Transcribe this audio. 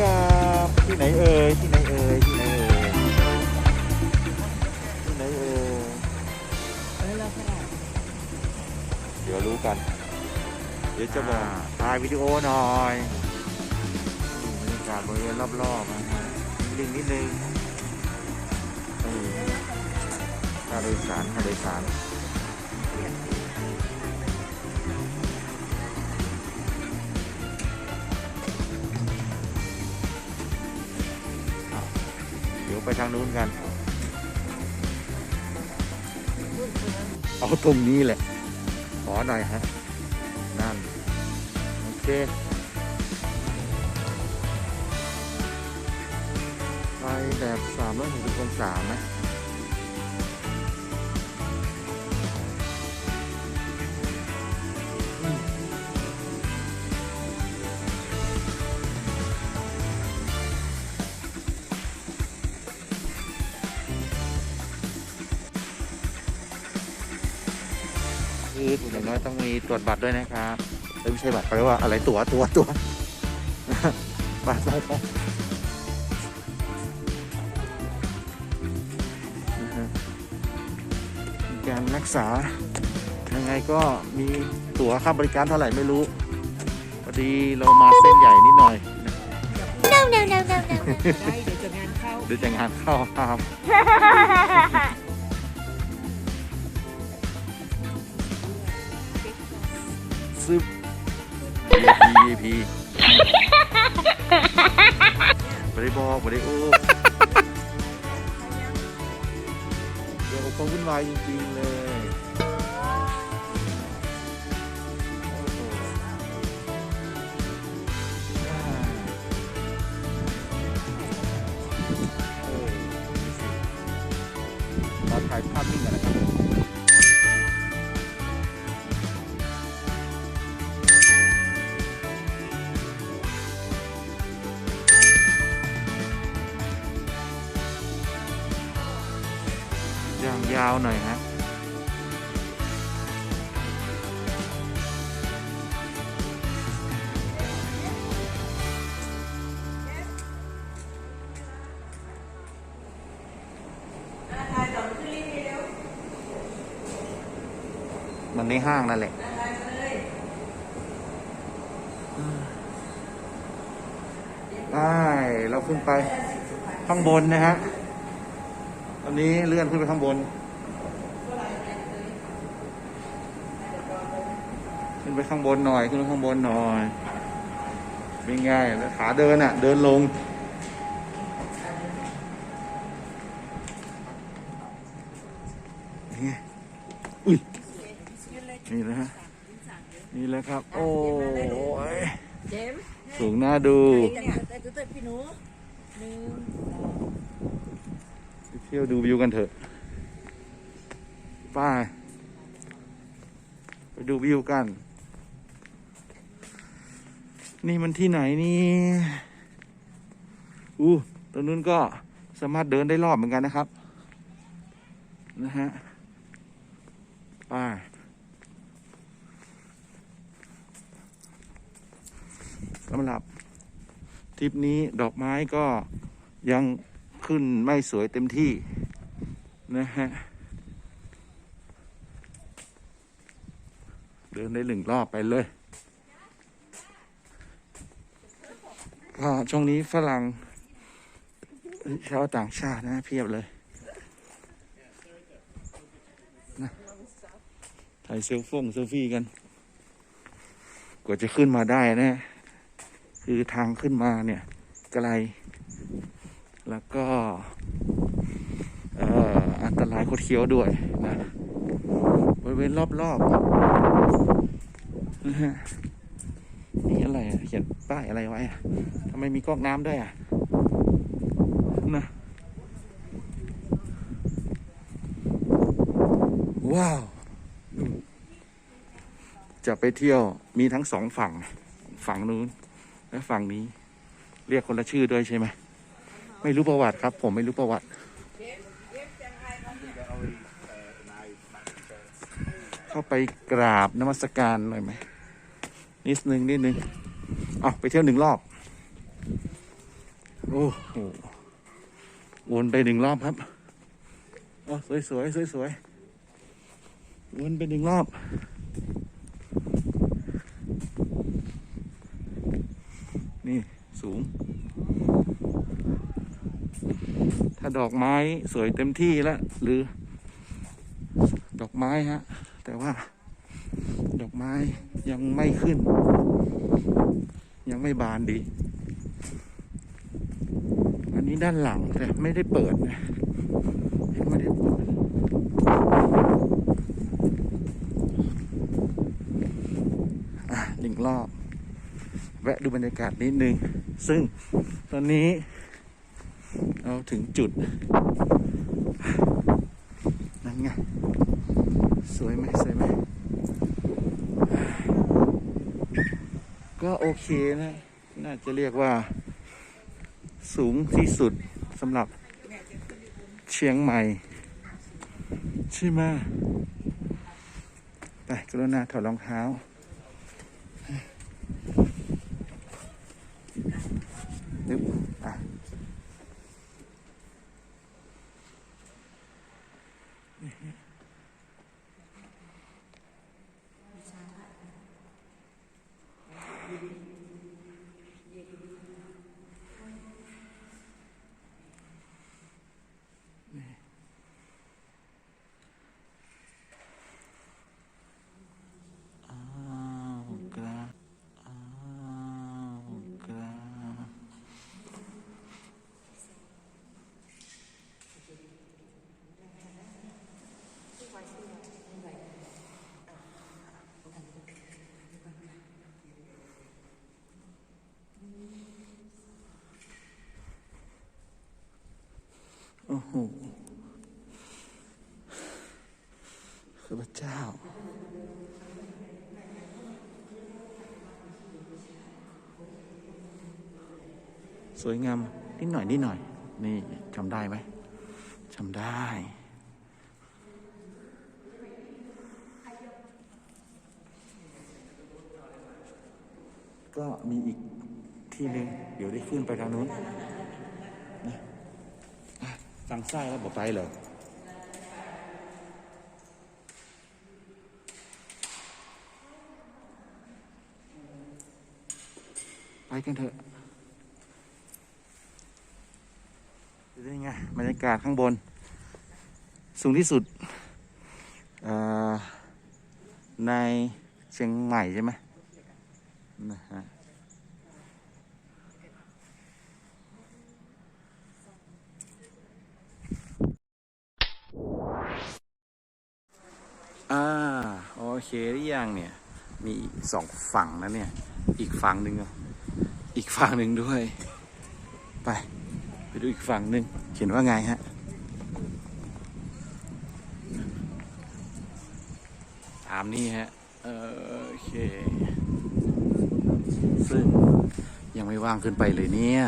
กับที่ไหนเอ่ยที่ไหนเอ่ยที่ไหนเอ่ยที่ไหนเอ่ยเออเราขนาดเดี๋ยวรู้กัน เดี๋ยวจะบอกถ่ายวิดีโอหน่อยดูบรรยากาศบริเวณรอบๆนะฮะนิดนึงนิดนึงนี่ค่าโดยสารค่าโดยสาร ดี๋ยวไปทางนู้นกัน เอาตรงนี้แหละ ขอหน่อยฮะ นั่น โอเคไปแบบ3ามร้อยหกสิบองศาไหม คืออย่างน้อยต้องมีตรวจบัตรด้วยนะครับเอ้ยไม่ใช่บัตรเขาเรียกว่าอะไรตั๋วตั๋วตั๋วบัตรบัตรบัตรนะฮะมีการรักษายังไงก็มีตั๋วค่าบริการเท่าไหร่ไม่รู้พอดีเรามาเส้นใหญ่นิดหน่อย No, no, no, no, no. ได้เดี๋ยวจะงานเข้าเดี๋ยวจะงานเข้าครับ ซึบ VIP VIP ไม่ได้บอกไม่ได้อู้เดี๋ยวคงวุ่นวายจริงๆเลยางยาวหน่อยฮะมันในห้างนั่นแหละไปเราขึ้นไปข้างบนนะฮะตอนนี้เลื่อนขึ้นไปข้างบน ขึ้น ไปข้างบนหน่อย ขึ้นไปข้างบนหน่อยเป็นไงแล้วขาเดินอะ เดินลง นี่ไงอุ้ยนี่นะฮะนี่แหละครับ โอ้ยสูงหน้าดูเนี่ยแต่ตัวพี่หนูหนึ่งสองไปเที่ยวดูวิวกันเถอะไป้าไปดูวิวกัน นี่มันที่ไหนนี่อู้ตรงนู้นก็สามารถเดินได้รอบเหมือนกันนะครับ นะฮะไป้าสำหรับทริปนี้ดอกไม้ก็ยังขึ้นไม่สวยเต็มที่ นะฮะ เดินได้หนึ่งรอบไปเลย ก็ช่วงนี้ฝรั่งชาวต่างชาตินะเพียบเลยนะถ่ายเซลฟงเซลฟี่กัน กว่าจะขึ้นมาได้นะ คือทางขึ้นมาเนี่ย ไกล แล้วก็อันตรายคดเคี้ยวด้วยนะบริเวณรอบๆนะฮะนี่อะไรอะ เขียนป้ายอะไรไว้อะทำไมมีก๊อกน้ำด้วยอะนะว้าว จะไปเที่ยวมีทั้งสองฝั่ง ฝั่งนู้น และฝั่งนี้ เรียกคนละชื่อด้วยใช่ไหม ไม่รู้ประวัติครับ ผมไม่รู้ประวัติ เข้าไปกราบนมัสการหน่อยไหมนิดนึงนิดนึง เอาไปเที่ยวหนึ่งรอบ โอ้โหวนไปหนึ่งรอบครับโอ้สวยสวยสวยสวยๆวนไปหนึ่งรอบ นี่สูง ถ้าดอกไม้สวยเต็มที่แล้วหรือ ดอกไม้ฮะ แต่ว่า ดอกไม้ยังไม่ขึ้น ยังไม่บานดี อันนี้ด้านหลังแต่ไม่ได้เปิดนะยังไม่ได้เปิดอะหนึ่งรอบ แวะดูบรรยากาศนิดนึง ซึ่งตอนนี้ เราถึงจุด นั่นไง สวยไหมสวยไหม ก็โอเคนะ น่าจะเรียกว่า สูงที่สุดสำหรับเชียงใหม่ ใช่ไหมไปกรุณาถอดรองเท้า เดี๋ยว อ้โหข้าพเจ้า สวยงาม นิดหน่อย นิดหน่อย นี่จำได้ไหมจำได้ก็มีอีกที่หนึ่งเดี๋ยวได้ขึ้นไปทางนู้นนะ ฟังไส้แล้วบอกไปเหรอไปกันเถอะดูได้ไงบรรยากาศข้างบน สูงที่สุดในเชียงใหม่ใช่ไหมนะฮะ อ่าโอ เคหรือยังเนี่ย มีสองฝั่งนะเนี่ย อีกฝั่งหนึ่งอีกฝั่งหนึ่งด้วย ไป ไปดูอีกฝั่งหนึ่งเขียนว่าไงฮะตามนี้ฮะเออโอเค ซึ่งยังไม่ว่างขึ้นไปเลยเนี่ย